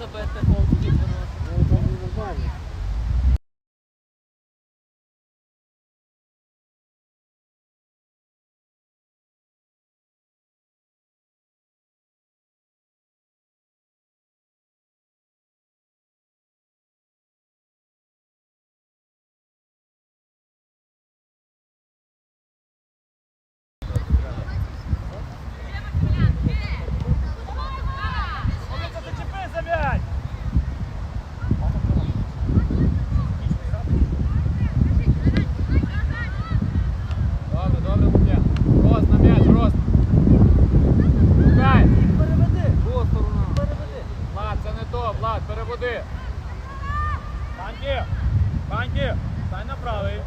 co BT Polski. No to nie normalnie. Паньки! Паньки! Стань на правий.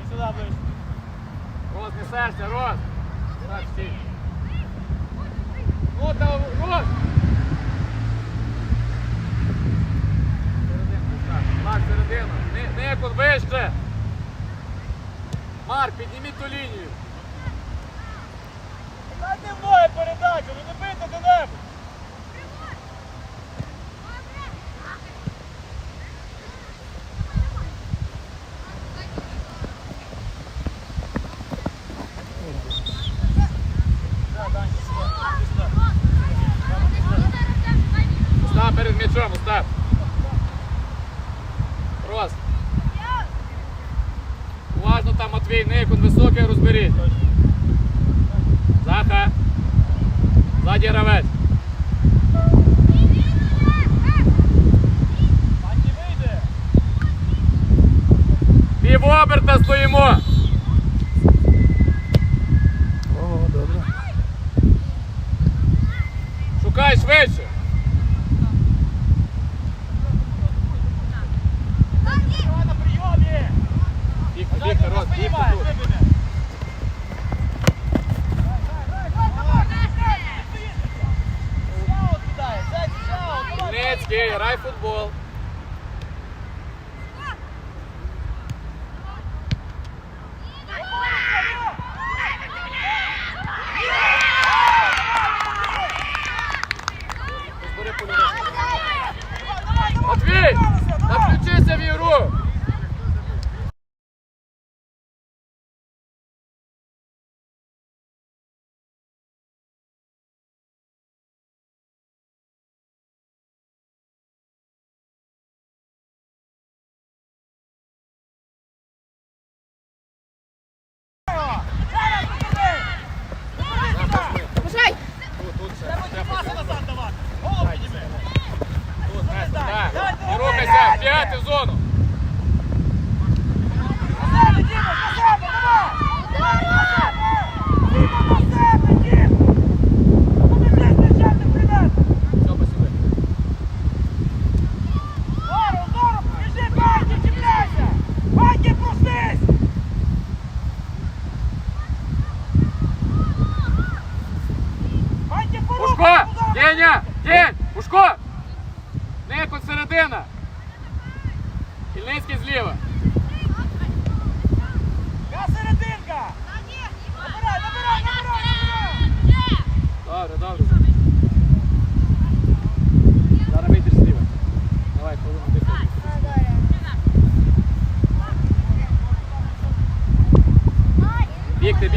І сюди ближче. Несешся, рост. Так, стій. Ну. Так. Ни- вище. Марк, підніміть ту лінію. Перед м'ячом, Остап. Рост. Уважно там Матвій, Никон, високий, розберіть. Заха. Ззаді гравець. Пів оберта стоїмо. О, добре. Шукай швидше.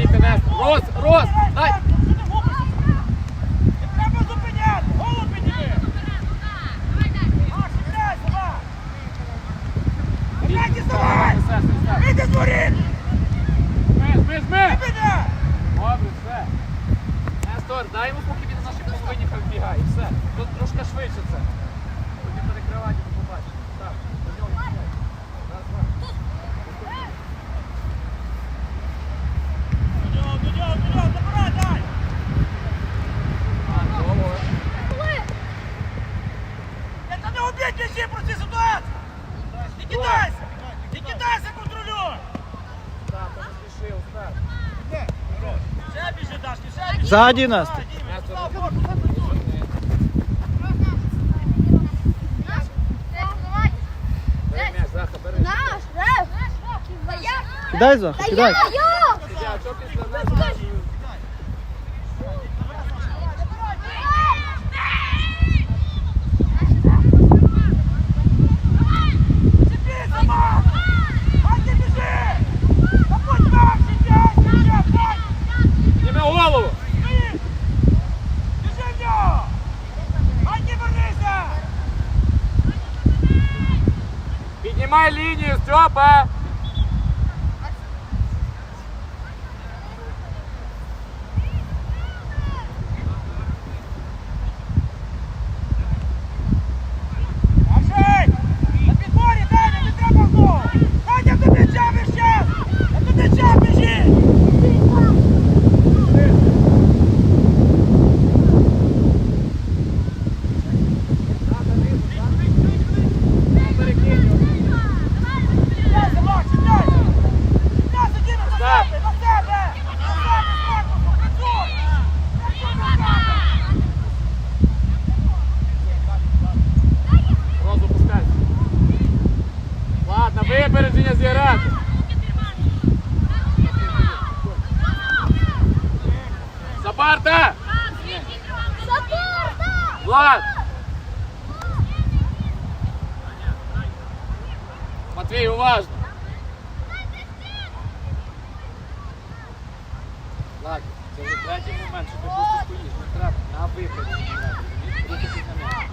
Нестор. Рос, Рос! Дай! Не треба зупиняти! Голову підніми! З воріт! Добре, все. Нестор, дай йому поки він на нашій половині і Все. Тут трошки швидше це. Не побачиш. Так, до нього йди. Раз, два. До нього, до нього, до нього, забирай, дай! А, добре. Я та не убіть м'ячі про ці ситуації! Не кидайся! Не кидайся, так. Ще біжи, Дашки, ще біжи! Ззаді нас. Давай, Заха, Нестор, Тримай лінію, Степа! Матвій, уважно. Ладно, це вже третій момент, що ти просто стоїш. На виході. Рухатись на все.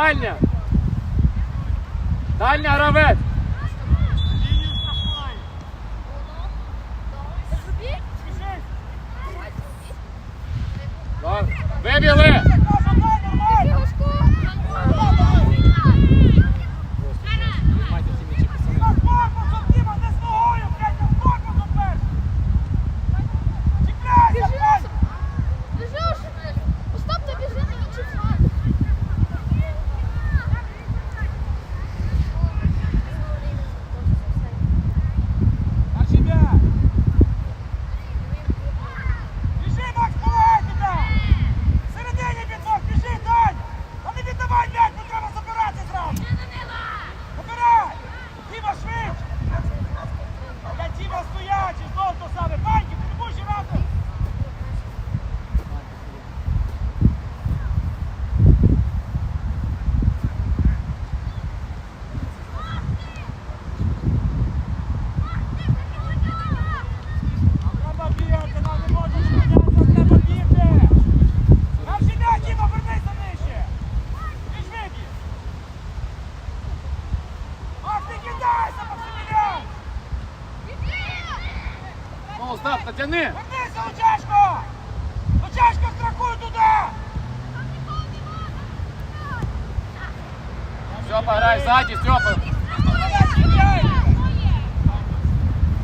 питання. тяни! Вернися, Лучашко! Лучашко, страхуй туди! Степа, грай сзади, Степа!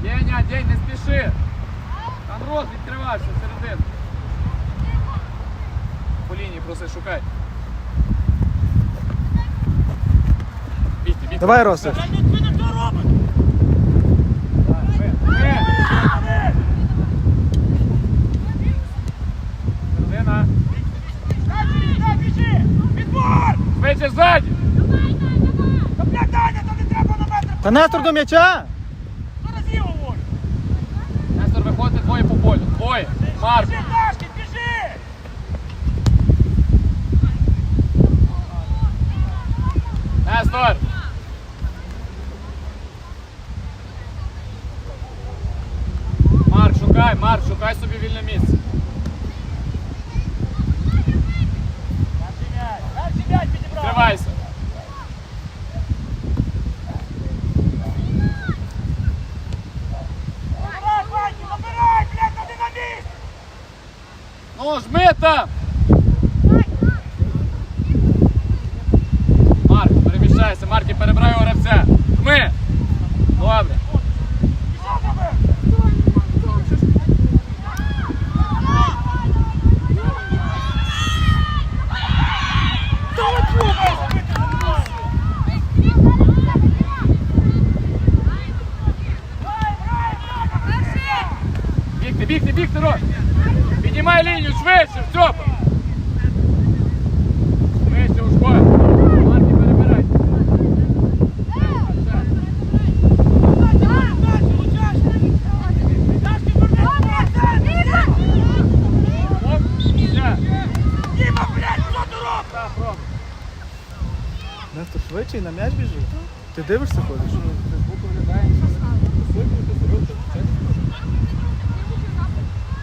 Деня, день, не спеши! Андрос, відкривайся, середин! По лінії просто шукай! Бійте, бійте. Давай, Росе! Витя ззаді! Давай, Даня, давай! Та бля, Даня, то не треба на метр! Та Нестор до м'яча! Зараз я! Нестор виходить двоє по полю. Двоє! Марк! Нестор! Марк, шукай, Марк, шукай собі вільне місце. Закривайся. Ну, жми там!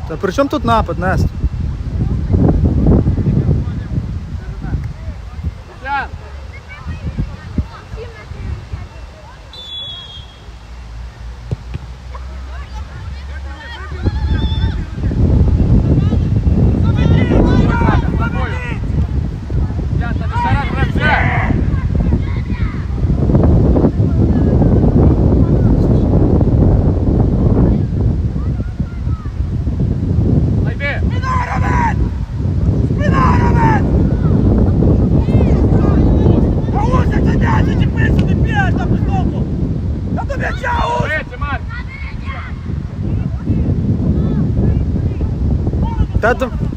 Та при чому тут напад, Настя? Portanto,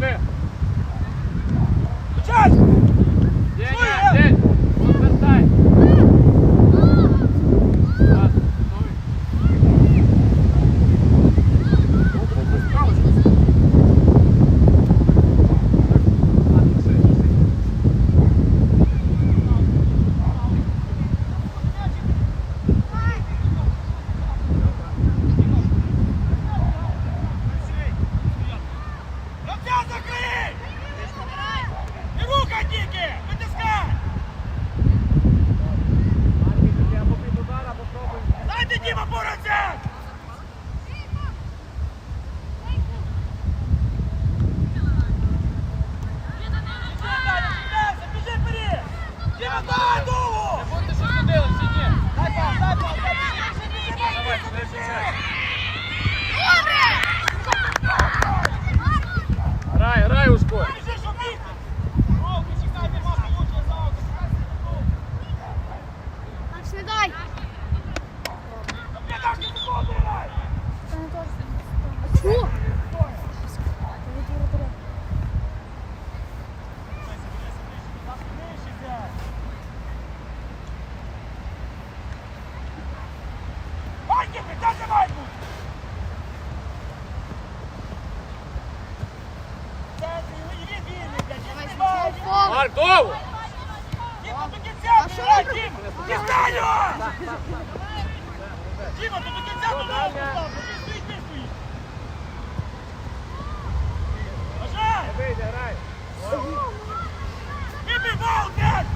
today. Yes. Діма, ти до кінця туди! Ти стоїть, ти стоїть! Бажай! Вийди, грай! Іди, бал, блядь!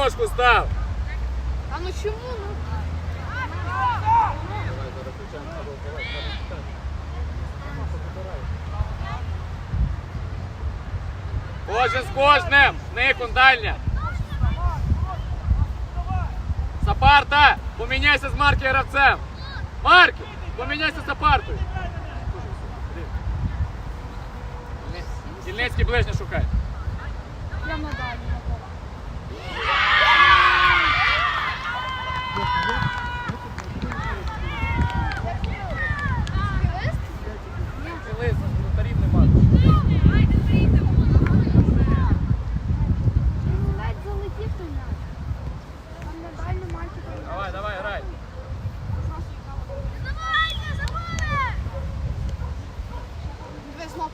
Ножку став. А ну чому? Ну? Кожен з кожним. Никон, дальня. Сапарта, поміняйся з Марки гравцем. Марки, поміняйся з Сапартою. Дільницький ближнє шукай. Я на далі. Лист, вратарів нема. Ледь залетів той м'яч. Там на дальню мальчик. Давай, давай, грай. Ви знов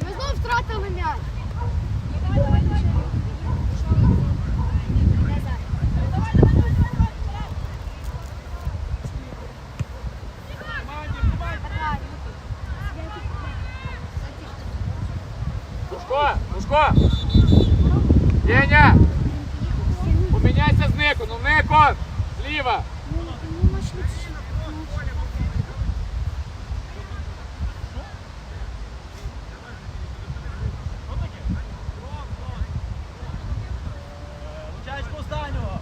Ми знов втратили м'яч. Лужко, Лужко. Деня, поміняйся з Ником. Ну, Никон, зліва. Чачку останнього.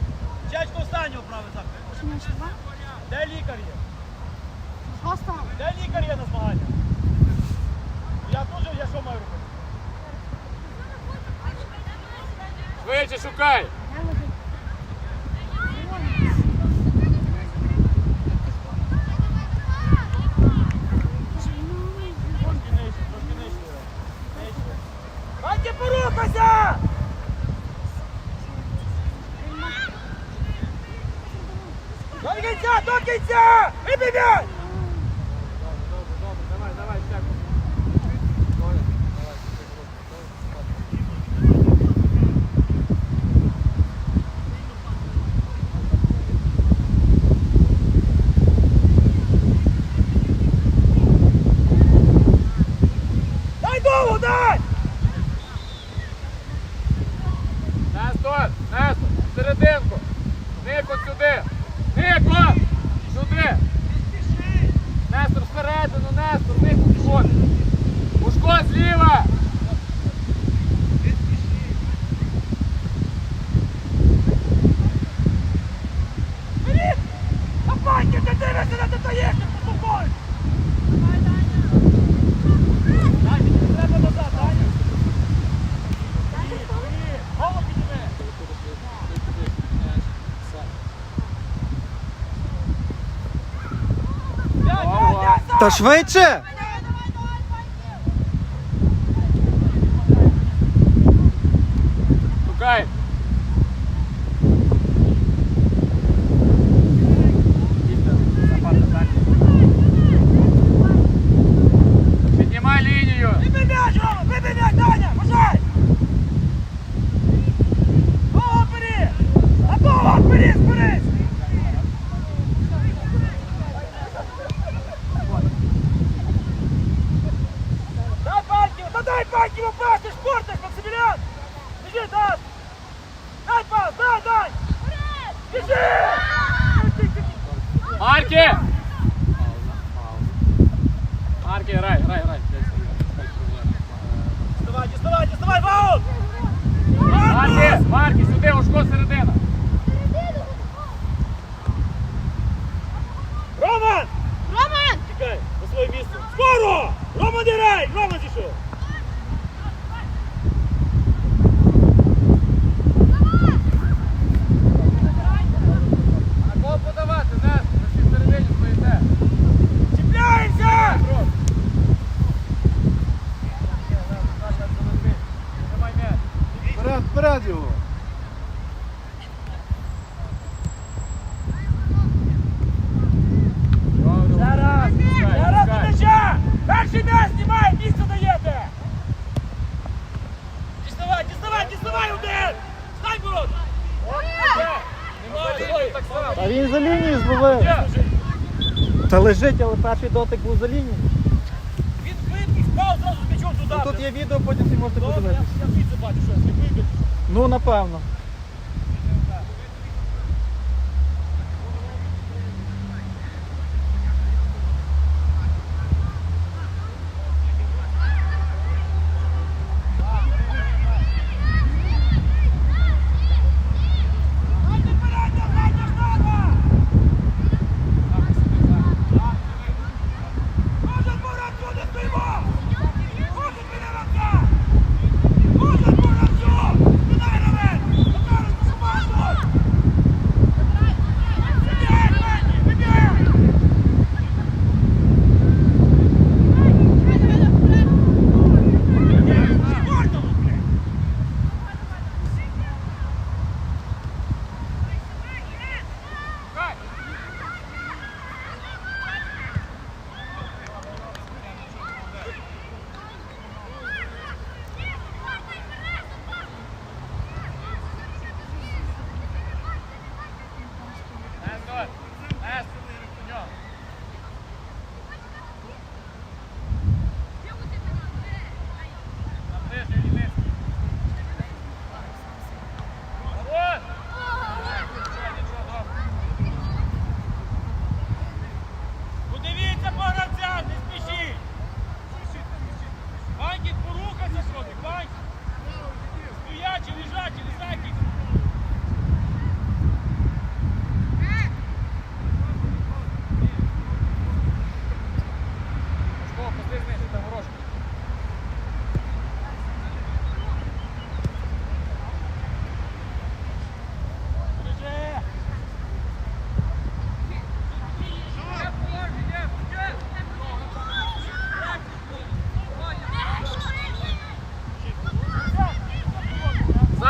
Чачку останнього правий так. Де лікар є? Де лікар є на змагання? Я теж, я що маю робити? Швидше шукай. Я лежу. Трошки нижче, трошки нижче. Нижче. Баньки, порухайся! До кінця, до кінця! Вибій м'яч! Добре, добре, давай, давай, всяко. Дай довго, дай! Нестор, Нестор, серединку. Никон сюди. Никон! Сюди. Нестор всередину, Нестор, Никон входить. Ушко зліва. Вперед! А баньки, ти дивишся на татаєшник, заспокойся! Даня, тобі треба назад, Даня! Вперед! Голову підніми! Дядь, дядь, дядь, сам! Та швидше! Шукай. Піднімай лінію. Вибий м'яч, Рома, вибий м'яч, Даня, бажай! Голову вперед! А голову вперед, вперед! Дай Паньків, та дай Паньків пас, ти шпортиш, Максимілян! Біжи, дай! Дай пас, дай, дай! Біжи! Марки! Арки, рай, рай, рай. Вставайте, вставайте, вставай, ваут! Марки, Марки, сюди, ушко середина. Та лежить, але перший дотик був за лінією. Він бит і впав зразу з м'ячом туди. Тут є відео, потім всі можете подивитися. Я звідси бачу, що я вибив. Ну напевно.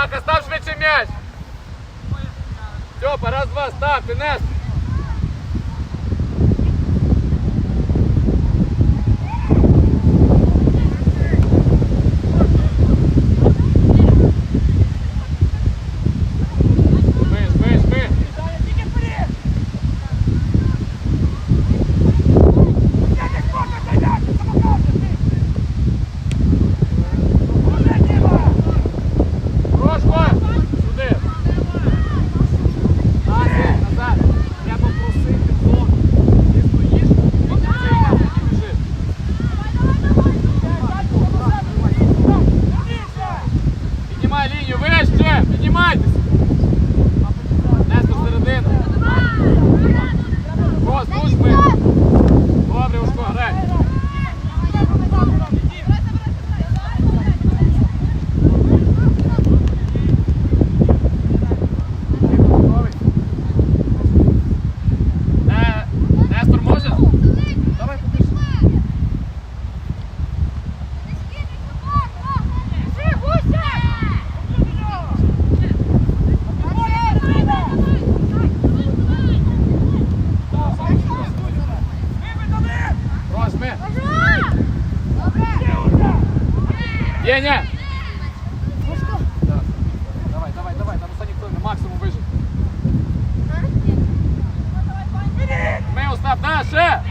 Саха, став швидше м'яч. Степа, раз, два, став, ти нес. Natasha!